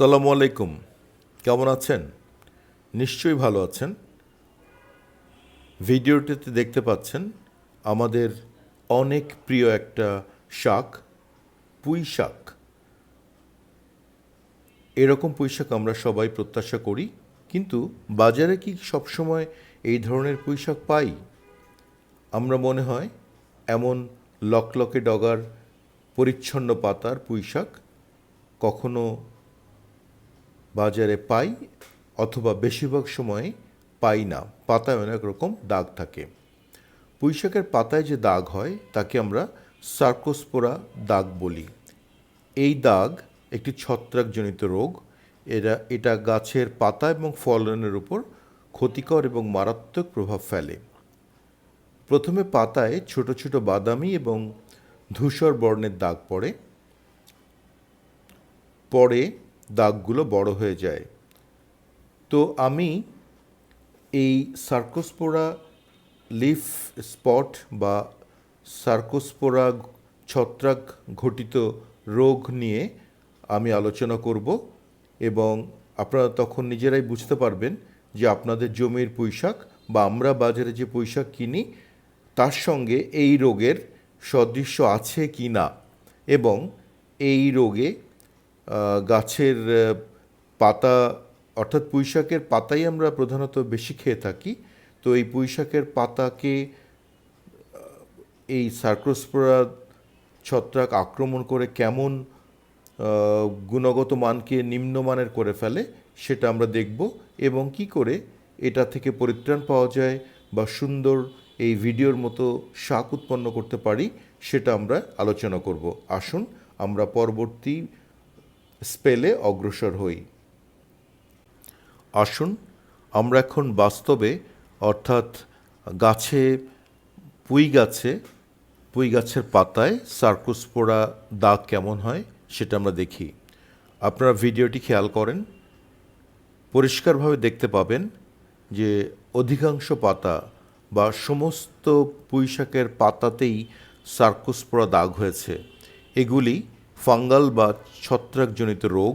আসসালামু আলাইকুম। কেমন আছেন? নিশ্চয়ই ভালো আছেন। ভিডিওটিতে দেখতে পাচ্ছেন আমাদের অনেক প্রিয় একটা শাক, পুঁই শাক। এরকম পুঁই শাক আমরা সবাই প্রত্যাশা করি, কিন্তু বাজারে কি সবসময় এই ধরনের পুঁই শাক পাই? আমরা মনে হয় এমন লকলকে ডগার পরিচ্ছন্ন পাতার পুঁই শাক কখনো বাজারে পাই অথবা বেশিরভাগ সময় পাই না। পাতায় অনেক রকম দাগ থাকে। পুঁইশাকের পাতায় যে দাগ হয়, তাকে আমরা সার্কোস্পোরা দাগ বলি। এই দাগ একটি ছত্রাকজনিত রোগ। এরা, এটা গাছের পাতা এবং ফলনের উপর ক্ষতিকর এবং মারাত্মক প্রভাব ফেলে। প্রথমে পাতায় ছোট ছোট বাদামি এবং ধূসর বর্ণের দাগ পড়ে। পরে দাগগুলো বড় হয়ে যায়। তো আমি এই সার্কোস্পোরা লিফ স্পট বা সার্কোস্পোরা ছত্রাক ঘটিত রোগ নিয়ে আমি আলোচনা করব এবং আপনারা তখন নিজেরাই বুঝতে পারবেন যে আপনাদের জমির পুঁইশাক বা আমরা বাজারে যে পুঁইশাক কিনি, তার সঙ্গে এই রোগের সদৃশ্য আছে কি না এবং এই রোগে গাছের পাতা, অর্থাৎ পুঁইশাকের পাতাই আমরা প্রধানত বেশি খেয়ে থাকি। তো এই পুঁইশাকের পাতাকে এই সার্ক্রোস্পোরা ছত্রাক আক্রমণ করে কেমন গুণগত মানকে নিম্নমানের করে ফেলে সেটা আমরা দেখব এবং কি করে এটা থেকে পরিত্রাণ পাওয়া যায় বা সুন্দর এই ভিডিওর মতো শাক উৎপন্ন করতে পারি সেটা আমরা আলোচনা করব। আসুন আমরা পরবর্তী স্পেলে অগ্রসর হই। আসুন, আমরা এখন বাস্তবে, অর্থাৎ গাছে, পুঁই গাছে, পুঁই গাছের পাতায় সার্কোস্পোরা দাগ কেমন হয় সেটা আমরা দেখি। আপনারা ভিডিওটি খেয়াল করেন। পরিষ্কারভাবে দেখতে পাবেন যে অধিকাংশ পাতা বা সমস্ত পুঁইশাকের পাতাতেই সার্কোস্পোরা দাগ হয়েছে। এগুলি ফাঙ্গাল বা ছত্রাকজনিত রোগ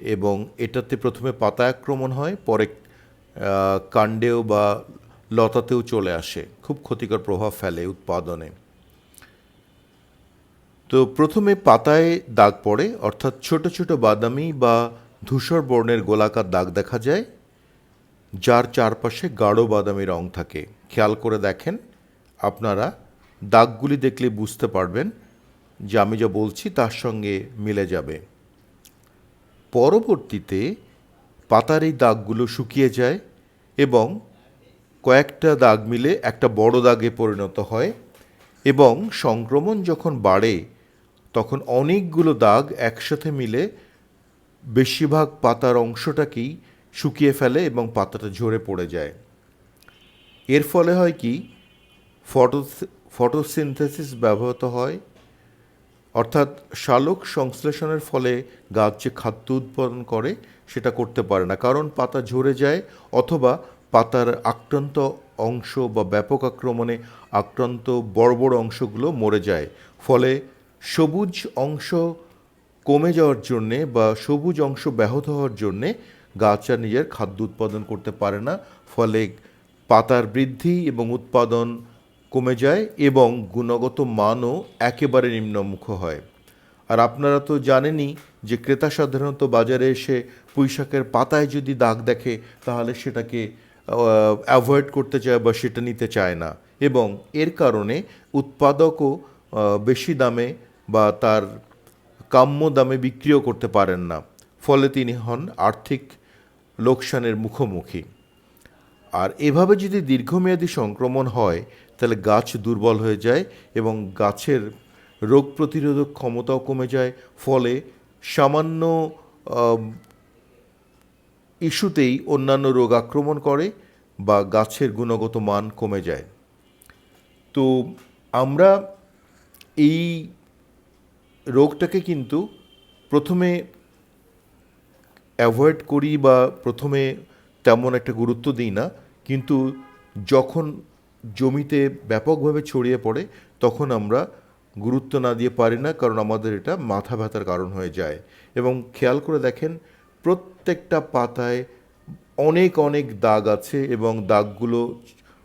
এবং এটাতে প্রথমে পাতা আক্রমণ হয়, পরে কাণ্ডেও বা লতাতেও চলে আসে। খুব ক্ষতিকর প্রভাব ফেলে উৎপাদনে। তো প্রথমে পাতায় দাগ পড়ে, অর্থাৎ ছোট ছোট বাদামি বা ধূসর বর্ণের গোলাকার দাগ দেখা যায়, যার চারপাশে গাঢ় বাদামি রং থাকে। খেয়াল করে দেখেন, আপনারা দাগগুলি দেখলে বুঝতে পারবেন যে আমি যা বলছি তার সঙ্গে মিলে যাবে। পরবর্তীতে পাতার এই দাগগুলো শুকিয়ে যায় এবং কয়েকটা দাগ মিলে একটা বড় দাগে পরিণত হয় এবং সংক্রমণ যখন বাড়ে, তখন অনেকগুলো দাগ একসাথে মিলে বেশিরভাগ পাতার অংশটাকেই শুকিয়ে ফেলে এবং পাতাটা ঝরে পড়ে যায়। এর ফলে হয় কি? ফটো ফটোসিনথেসিস ব্যবহৃত হয় অর্থাৎ শালক সংশ্লেষণের ফলে গাছ যে খাদ্য উৎপাদন করে, সেটা করতে পারে না। কারণ পাতা ঝরে যায় অথবা পাতার আক্রান্ত অংশ বা ব্যাপক আক্রমণে আক্রান্ত বড় বড় অংশগুলো মরে যায়। ফলে সবুজ অংশ কমে যাওয়ার জন্যে বা সবুজ অংশ ব্যাহত হওয়ার জন্যে গাছ আর নিজের খাদ্য উৎপাদন করতে পারে না। ফলে পাতার বৃদ্ধি এবং উৎপাদন কমে যায় এবং গুণগত মানও একেবারে নিম্নমুখ হয়। আর আপনারা তো জানেনই যে ক্রেতা সাধারণত বাজারে এসে পুঁইশাকের পাতায় যদি দাগ দেখে, তাহলে সেটাকে অ্যাভয়েড করতে চায় বা সেটা নিতে চায় না। এবং এর কারণে উৎপাদকও বেশি দামে বা তার কাম্য দামে বিক্রিও করতে পারেন না। ফলে তিনি হন আর্থিক লোকসানের মুখোমুখি। আর এভাবে যদি দীর্ঘমেয়াদী সংক্রমণ হয় তাহলে গাছ দুর্বল হয়ে যায় এবং গাছের রোগ প্রতিরোধক ক্ষমতাও কমে যায়। ফলে সামান্য ইস্যুতেই অন্যান্য রোগ আক্রমণ করে বা গাছের গুণগত মান কমে যায়। তো আমরা এই রোগটাকে কিন্তু প্রথমে অ্যাভয়েড করি বা প্রথমে তেমন একটা গুরুত্ব দিই না। কিন্তু যখন জমিতে ব্যাপকভাবে ছড়িয়ে পড়ে, তখন আমরা গুরুত্ব না দিয়ে পারি না, কারণ আমাদের এটা মাথা ব্যথার কারণ হয়ে যায়। এবং খেয়াল করে দেখেন, প্রত্যেকটা পাতায় অনেক অনেক দাগ আছে এবং দাগগুলো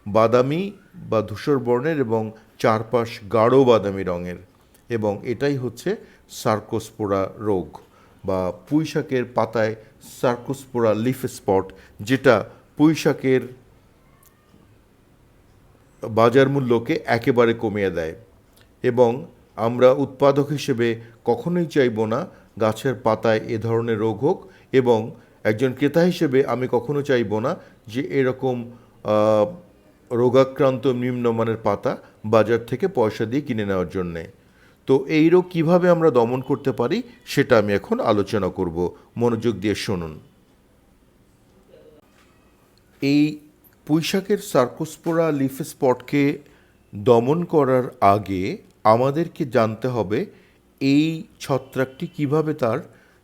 বাদামি বা ধূসর বর্ণের এবং চারপাশ গাঢ় বাদামি রঙের। এবং এটাই হচ্ছে সার্কোস্পোরা রোগ বা পুঁইশাকের পাতায় সার্কোস্পোরা লিফ স্পট, যেটা পুঁইশাকের বাজার মূল্যকে একেবারে কমিয়ে দেয় এবং আমরা উৎপাদক হিসেবে কখনোই চাইব না গাছের পাতায় এ ধরনের রোগ হোক এবং একজন ক্রেতা হিসেবে আমি কখনো চাইব না যে এরকম রোগাক্রান্ত নিম্নমানের পাতা বাজার থেকে পয়সা দিয়ে কিনে নেওয়ার জন্যে। তো এই রোগ কীভাবে আমরা দমন করতে পারি সেটা আমি এখন আলোচনা করব। মনোযোগ দিয়ে শুনুন। এই পুঁইশাকের সার্কোস্পোরা লিফ স্পটকে দমন করার আগে আমাদেরকে জানতে হবে এই ছত্রাকটি কীভাবে তার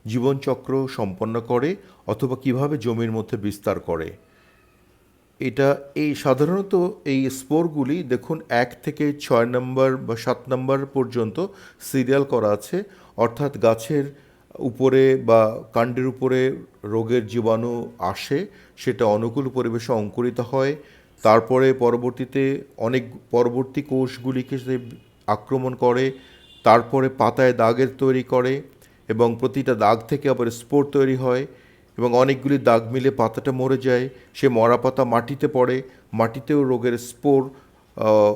জীবনচক্র সম্পন্ন করে অথবা কীভাবে জমির মধ্যে বিস্তার করে। এটা এই সাধারণত এই স্পোরগুলি দেখুন এক থেকে ছয় নম্বর বা সাত নম্বর পর্যন্ত সিরিয়াল করা আছে, অর্থাৎ গাছের উপরে বা কাণ্ডের উপরে রোগের জীবাণু আসে, সেটা অনুকূল পরিবেশে অঙ্কুরিত হয়। তারপরে পরবর্তীতে অনেক পরবর্তী কোষগুলিকে সে আক্রমণ করে, তারপরে পাতায় দাগের তৈরি করে এবং প্রতিটা দাগ থেকে আবার স্পোর তৈরি হয় এবং অনেকগুলি দাগ মিলে পাতাটা মরে যায়। সে মরা পাতা মাটিতে পড়ে, মাটিতেও রোগের স্পোর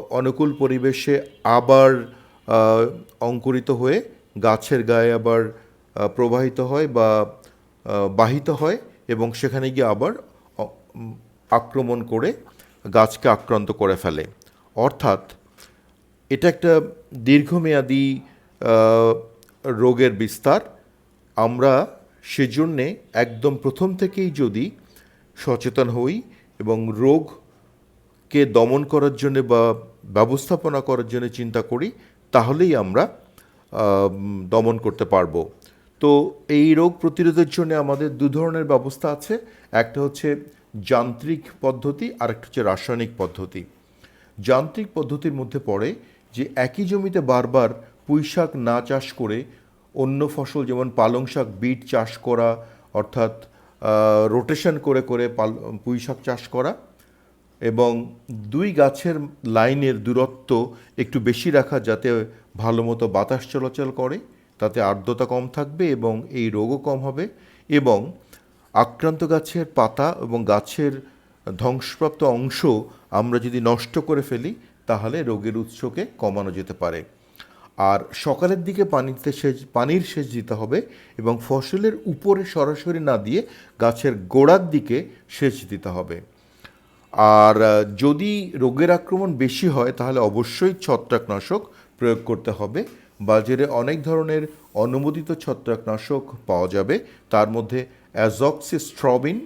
অনুকূল পরিবেশে আবার অঙ্কুরিত হয়ে গাছের গায়ে আবার প্রবাহিত হয় বা বাহিত হয় এবং সেখানে গিয়ে আবার আক্রমণ করে গাছকে আক্রান্ত করে ফেলে। অর্থাৎ এটা একটা দীর্ঘমেয়াদী রোগের বিস্তার। আমরা সেজন্যে একদম প্রথম থেকেই যদি সচেতন হই এবং রোগকে দমন করার জন্য বা ব্যবস্থাপনা করার জন্য চিন্তা করি, তাহলেই আমরা দমন করতে পারব। তো এই রোগ প্রতিরোধের জন্য আমাদের দু ধরনের ব্যবস্থা আছে। একটা হচ্ছে যান্ত্রিক পদ্ধতি আর একটা হচ্ছে রাসায়নিক পদ্ধতি। যান্ত্রিক পদ্ধতির মধ্যে পড়ে যে একই জমিতে বারবার পুঁইশাক না চাষ করে অন্য ফসল যেমন পালং শাক, বিট চাষ করা, অর্থাৎ রোটেশন করে করে পাল, পুঁইশাক চাষ করা এবং দুই গাছের লাইনের দূরত্ব একটু বেশি রাখা যাতে ভালো মতো বাতাস চলাচল করে। তাতে আর্দ্রতা কম থাকবে এবং এই রোগও কম হবে এবং আক্রান্ত গাছের পাতা এবং গাছের ধ্বংসপ্রাপ্ত অংশ আমরা যদি নষ্ট করে ফেলি, তাহলে রোগের উৎসকে কমানো যেতে পারে। আর সকালের দিকে পানিতে সেচ, পানির সেচ দিতে হবে এবং ফসলের উপরে সরাসরি না দিয়ে গাছের গোড়ার দিকে সেচ দিতে হবে। আর যদি রোগের আক্রমণ বেশি হয়, তাহলে অবশ্যই ছত্রাকনাশক প্রয়োগ করতে হবে। বাজারে অনেক ধরনের অনুমোদিত ছত্রাকনাশক পাওয়া যাবে। তার মধ্যে অ্যাজক্সিস্ট্রবিন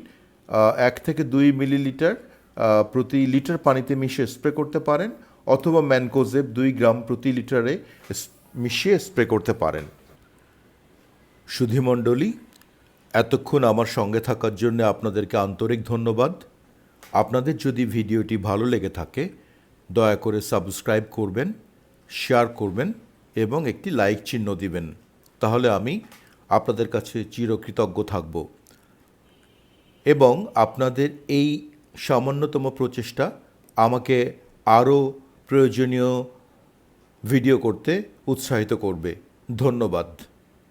এক থেকে দুই মিলিলিটার প্রতি লিটার পানিতে মিশিয়ে স্প্রে করতে পারেন, অথবা ম্যানকোজেব দুই গ্রাম প্রতি লিটারে মিশিয়ে স্প্রে করতে পারেন। সুধীমণ্ডলী, এতক্ষণ আমার সঙ্গে থাকার জন্য আপনাদেরকে আন্তরিক ধন্যবাদ। আপনাদের যদি ভিডিওটি ভালো লেগে থাকে, দয়া করে সাবস্ক্রাইব করবেন, শেয়ার করবেন এবং একটি লাইক চিহ্ন দিবেন। তাহলে আমি আপনাদের কাছে চিরকৃতজ্ঞ থাকব। এবং আপনাদের এই সামান্যতম প্রচেষ্টা আমাকে আরও প্রয়োজনীয় ভিডিও করতে উৎসাহিত করবে। ধন্যবাদ।